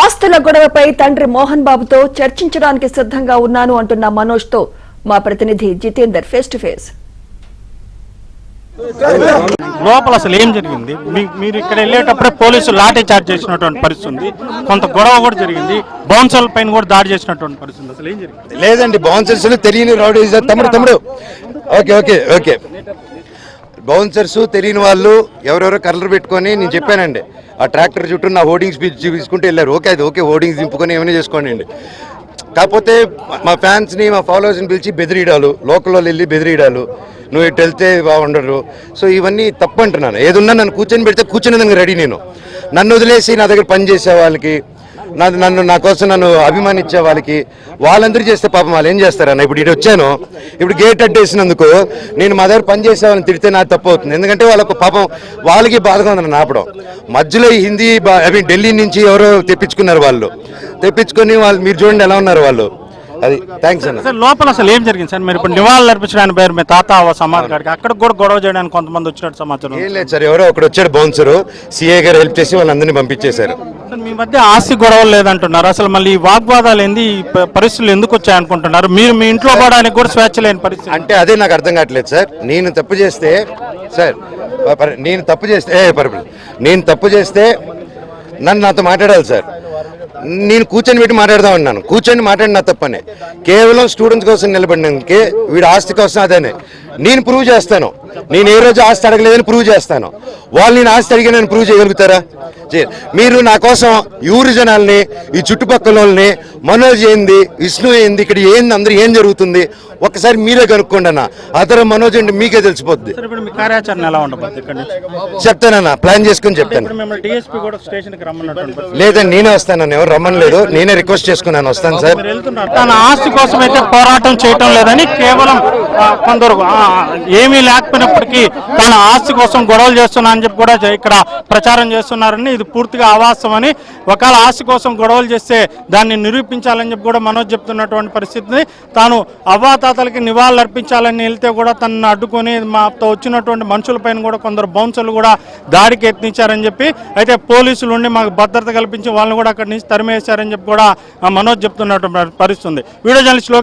ఆస్తుల గొడవపై తండ్రి మోహన్ బాబుతో చర్చించడానికి సిద్ధంగా ఉన్నాను అంటున్న మనోజ్తో మా ప్రతినిధి జితేందర్ ఫేస్ టు ఫేస్ లోపల అసలు ఏం జరిగింది? మీరు ఇక్కడ వెళ్ళేటప్పుడే పోలీసులు లాఠీ చార్జ్ చేసినటువంటి పరిస్థితి ఉంది కొంత గొడవ కూడా జరిగింది. బౌన్సర్ల పైన కూడా దాడి చేసినటువంటి పరిస్థితి. అసలు ఏం జరిగింది? లేదండి బౌన్సర్స్ తెలియని రౌడీ తమ్ముడు తమ్ముడు. Okay okay okay. బౌన్సర్స్ తెలియని వాళ్ళు ఎవరెవరో కలర్ పెట్టుకొని నేను చెప్పానండి. ఆ ట్రాక్టర్ చుట్టూ నా హోర్డింగ్స్ చూపించుకుంటూ వెళ్ళారు. ఓకే అది ఓకే హోర్డింగ్స్ దింపుకొని ఏమైనా చేసుకోండి అండి. కాకపోతే మా ఫ్యాన్స్ని మా ఫాలోవర్స్ని పిలిచి బెదిరియడాలు లోకల్ వాళ్ళు వెళ్ళి బెదిరియడాలు నువ్వు ఇటు వెళ్తే బాగుండరు. సో ఇవన్నీ తప్పు అంటున్నాను. ఏదున్నా నన్ను కూర్చొని పెడితే కూర్చునేందుకు రెడీ నేను. నన్ను వదిలేసి నా దగ్గర పని చేసే వాళ్ళకి నన్ను నా కోసం నన్ను అభిమానించే వాళ్ళకి వాళ్ళందరూ చేస్తే పాపం వాళ్ళు ఏం చేస్తారన్న ఇప్పుడు ఇటు వచ్చాను. ఇప్పుడు గేట్ అడ్డేసినందుకు నేను మా దగ్గర పని చేసే వాళ్ళని తిడితే నాకు తప్పు అవుతుంది. ఎందుకంటే వాళ్ళకు పాపం వాళ్ళకి బాధగా ఉంది నన్ను ఆపడం. మధ్యలో హిందీ ఐ మీన్ ఢిల్లీ నుంచి ఎవరో తెప్పించుకున్నారు వాళ్ళు. తెప్పించుకొని వాళ్ళు మీరు చూడండి ఎలా ఉన్నారు వాళ్ళు. అది థ్యాంక్స్ అన్న. సార్ లోపల అసలు ఏం జరిగింది సార్? మీరు ఇప్పుడు నివాళులు అర్పించడానికి పేరు మీ తాత సమాధి కాడికి అక్కడ కూడా గొడవ చేయడానికి కొంతమంది వచ్చినట్టు సమాచారం. ఏం లేదు సార్ ఎవరో ఒకడు వచ్చాడు బౌన్సరు. సిఏ గారు హెల్ప్ చేసి వాళ్ళందరినీ పంపించేశారు. మీ మధ్య ఆస్తి గొడవలు లేదంటున్నారు. అసలు మళ్ళీ ఈ వాగ్వాదాలు ఏంది? ఈ ప- పరిస్థితులు ఎందుకు వచ్చాయనుకుంటున్నారు? మీరు మీ ఇంట్లో పోవడానికి కూడా స్వేచ్ఛ లేని పరిస్థితి. అంటే అదే నాకు అర్థం కావట్లేదు సార్. నేను తప్పు చేస్తే సార్ ప- నేను తప్పు చేస్తే ఏ నేను తప్పు చేస్తే నన్ను నాతో మాట్లాడాలి సార్. నేను కూర్చొని పెట్టి మాట్లాడదాం అన్నాను కూర్చొని మాట్లాడిన నా తప్పనే. కేవలం స్టూడెంట్స్ కోసం నిలబడినందుకే వీడి ఆస్తి కోసం అదేనే. నేను ప్రూవ్ చేస్తాను. నేను ఏ రోజు ఆస్తి అడగలేదని ప్రూవ్ చేస్తాను. వాళ్ళు నేను ఆస్తి అడిగి నేను ప్రూవ్ చేయగలుగుతారా? మీరు నా కోసం ఊరి జనాల్ని ఈ చుట్టుపక్కల వాళ్ళని మనోజ్ ఏంది విష్ణు ఏంది ఇక్కడ ఏంది అందరూ ఏం జరుగుతుంది ఒక్కసారి మీరే కనుక్కోండి అన్న. అతను మనోజ్ అంటే మీకే తెలిసిపోద్ది. కార్యాచరణ ఎలా చెప్తానన్న ప్లాన్ చేసుకుని చెప్తాను. లేదండి నేనే వస్తానన్న ఎవరు రమ్మనలేదు. నేనే రిక్వెస్ట్ చేసుకున్నాను వస్తాను సార్. తన ఆస్తి కోసం అయితే పోరాటం చేయటం లేదని కేవలం కొందరు ఏమీ లేకపోయినప్పటికీ తన ఆస్తి కోసం గొడవలు చేస్తున్నా అని చెప్పి కూడా ఇక్కడ ప్రచారం చేస్తున్నారని ఇది పూర్తిగా అవాస్తవం అని ఒకవేళ ఆస్తి కోసం గొడవలు చేస్తే దాన్ని నిరూపించాలని చెప్పి కూడా మనోజ్ చెప్తున్నటువంటి పరిస్థితిని తాను అవ్వాతాతలకి నివాళులు అర్పించాలని వెళ్తే కూడా తనను అడ్డుకొని మాతో వచ్చినటువంటి మనుషులపైన కూడా కొందరు బౌన్సర్లు కూడా దాడికి యత్నించారని చెప్పి అయితే పోలీసులు ఉండి మాకు భద్రత కల్పించి వాళ్ళని కూడా అక్కడి నుంచి తరిమేశారని చెప్పి కూడా మనోజ్ చెప్తున్నటువంటి పరిస్థితి వీడియో జర్నలిస్ట్లో